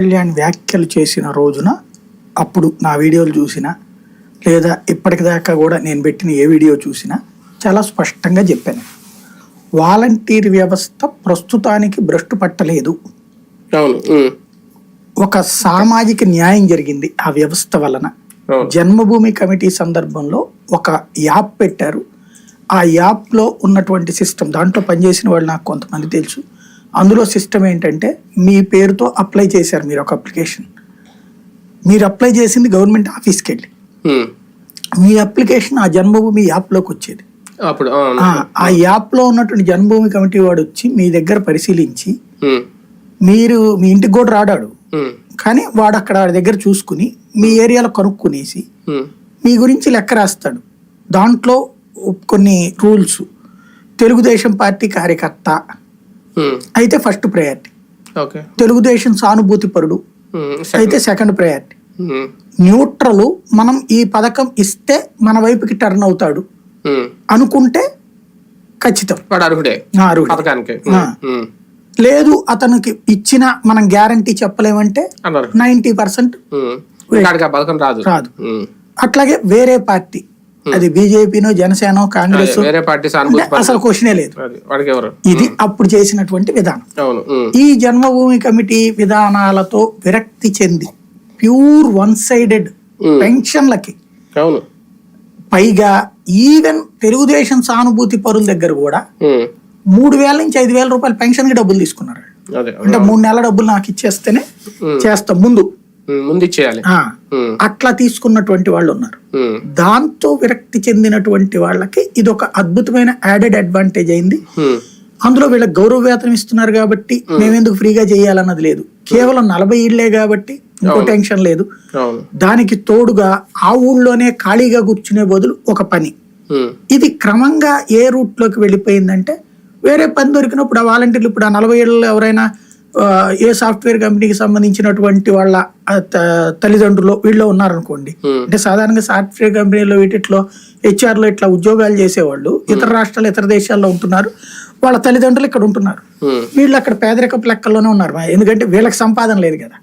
కళ్యాణ్ వ్యాఖ్యలు చేసిన రోజున అప్పుడు నా వీడియోలు చూసినా లేదా ఇప్పటిదాకా కూడా నేను పెట్టిన ఏ వీడియో చూసినా చాలా స్పష్టంగా చెప్పాను. వాలంటీర్ వ్యవస్థ ప్రస్తుతానికి భ్రష్టు పట్టలేదు. ఒక సామాజిక న్యాయం జరిగింది ఆ వ్యవస్థ వలన. జన్మభూమి కమిటీ సందర్భంలో ఒక యాప్ పెట్టారు. ఆ యాప్లో ఉన్నటువంటి సిస్టమ్ దాంట్లో పనిచేసిన వాళ్ళు నాకు కొంతమంది తెలుసు. అందులో సిస్టమ్ ఏంటంటే మీ పేరుతో అప్లై చేశారు మీరు ఒక అప్లికేషన్ మీరు అప్లై చేసింది గవర్నమెంట్ ఆఫీస్కి వెళ్ళి మీ అప్లికేషన్ ఆ జన్మభూమి యాప్లోకి వచ్చేది. అప్పుడు ఆ, యాప్లో ఉన్నటువంటి జన్మభూమి కమిటీ వాడు వచ్చి మీ దగ్గర పరిశీలించి మీరు మీ ఇంటికి కూడా రాడాడు. కానీ వాడు అక్కడ వాడి దగ్గర చూసుకుని మీ ఏరియాలో కనుక్కునేసి మీ గురించి లెక్క రాస్తాడు. దాంట్లో కొన్ని రూల్స్ తెలుగుదేశం పార్టీ కార్యకర్త అయితే ఫస్ట్ ప్రయారిటీ ఓకే తెలుగుదేశం సానుభూతి పరుడు. ఉమ్, అయితే సెకండ్ ప్రయారిటీ న్యూట్రల్ మనం ఈ పథకం ఇస్తే మన వైపుకి టర్న్ అవుతాడు. ఉమ్. అనుకుంటే ఖచ్చితం. పథకానికి. లేదు అతనికి ఇచ్చిన మనం గ్యారంటీ చెప్పలేమంటే అన్నారు నైంటీ పర్సెంట్ రాదు. అట్లాగే వేరే పార్టీ. అది బీజేపీనో జనసేనో కాంగ్రెస్. అసలు క్వశ్చనే లేదు. ఇది అప్పుడు చేసినటువంటి విధానం. ఉమ్, ఈ జన్మభూమి కమిటీ విధానాలతో విరక్తి చెంది ప్యూర్ వన్ సైడెడ్ Hmm. పెన్షన్లకి పైగా ఈవెన్ తెలుగుదేశం సానుభూతి పరుల దగ్గర కూడా మూడు వేల నుంచి ఐదు వేల రూపాయల పెన్షన్కి డబ్బులు తీసుకున్నారు అంటే మూడు నెలల డబ్బులు నాకు ఇచ్చేస్తేనే చేస్తాం ముందు. ముందు ఇచ్చేయాలి. అట్లా తీసుకున్నటువంటి వాళ్ళు ఉన్నారు. దాంతో విరక్తి చెందినటువంటి వాళ్ళకి ఇది ఒక అద్భుతమైన యాడెడ్ అడ్వాంటేజ్ అయింది. అందులో వీళ్ళకి గౌరవ వేతనం ఇస్తున్నారు కాబట్టి మేమెందుకు ఫ్రీగా చేయాలన్నది లేదు. కేవలం నలభై ఇళ్ళే కాబట్టి ఇంకో టెన్షన్ లేదు. దానికి తోడుగా ఆ ఊళ్ళోనే ఖాళీగా కూర్చునే బదులు ఒక పని. ఇది క్రమంగా ఏ రూట్లోకి వెళ్ళిపోయిందంటే వేరే పని దొరికినప్పుడు ఆ వాలంటీర్లు ఇప్పుడు ఆ నలభై ఏళ్ళు ఎవరైనా ఏ సాఫ్ట్వేర్ కంపెనీకి సంబంధించినటువంటి వాళ్ళ తల్లిదండ్రులు వీళ్ళు ఉన్నారనుకోండి. అంటే సాధారణంగా సాఫ్ట్వేర్ కంపెనీలో వీటిలో హెచ్ఆర్లో ఇట్లా ఉద్యోగాలు చేసేవాళ్ళు ఇతర రాష్ట్రాలు ఇతర దేశాల్లో ఉంటున్నారు. వాళ్ళ తల్లిదండ్రులు ఇక్కడ ఉంటున్నారు. వీళ్ళు అక్కడ పేదరికపు లెక్కల్లోనే ఉన్నారు. ఎందుకంటే వీళ్ళకి సంపాదన లేదు కదా.